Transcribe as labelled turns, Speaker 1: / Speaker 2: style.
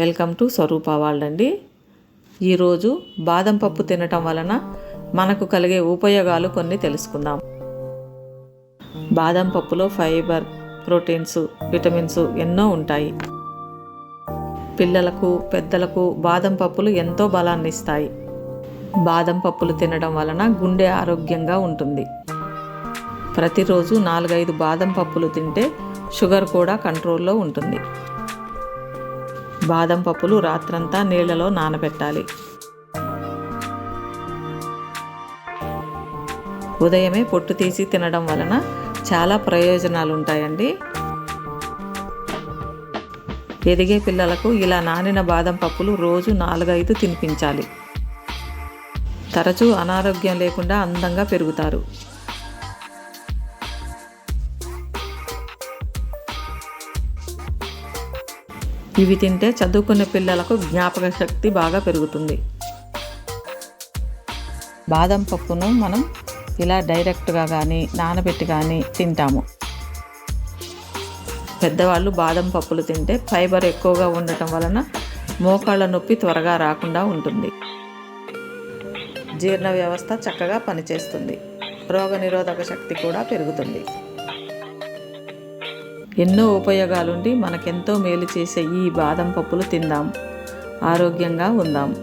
Speaker 1: Welcome to స్వరూప వాళ్ళండి ఈరోజు బాదం పప్పు తినటం వలన మనకు కలిగే ఉపయోగాలు కొన్ని తెలుసుకుందాం. బాదం పప్పులో ఫైబర్ ప్రోటీన్స్ విటమిన్స్ ఎన్నో ఉంటాయి. పిల్లలకు పెద్దలకు బాదం పప్పులు ఎంతో బలాన్ని ఇస్తాయి. బాదం పప్పులు తినడం వలన గుండె ఆరోగ్యంగా ఉంటుంది. ప్రతిరోజు నాలుగైదు బాదం పప్పులు తింటే షుగర్ కూడా కంట్రోల్లో ఉంటుంది. బాదం పప్పులు రాత్రంతా నీళ్ళలో నానబెట్టాలి. ఉదయమే పొట్టు తీసి తినడం వలన చాలా ప్రయోజనాలు ఉంటాయండి ఎదిగే పిల్లలకు ఇలా నానిన బాదం పప్పులు రోజు నాలుగైదు తినిపించాలి. తరచూ అనారోగ్యం లేకుండా అందంగా పెరుగుతారు. ఇవి తింటే చదువుకునే పిల్లలకు జ్ఞాపక శక్తి బాగా పెరుగుతుంది. బాదం పప్పును మనం ఇలా డైరెక్ట్గా కానీ నానబెట్టి కానీ తింటాము. పెద్దవాళ్ళు బాదం పప్పులు తింటే ఫైబర్ ఎక్కువగా ఉండటం వలన మోకాళ్ళ నొప్పి త్వరగా రాకుండా ఉంటుంది. జీర్ణ వ్యవస్థ చక్కగా పనిచేస్తుంది. రోగనిరోధక శక్తి కూడా పెరుగుతుంది. ఎన్నో ఉపయోగాలుండి మనకెంతో మేలు చేసే ఈ బాదం పప్పులు తిందాం. ఆరోగ్యంగా ఉందాం.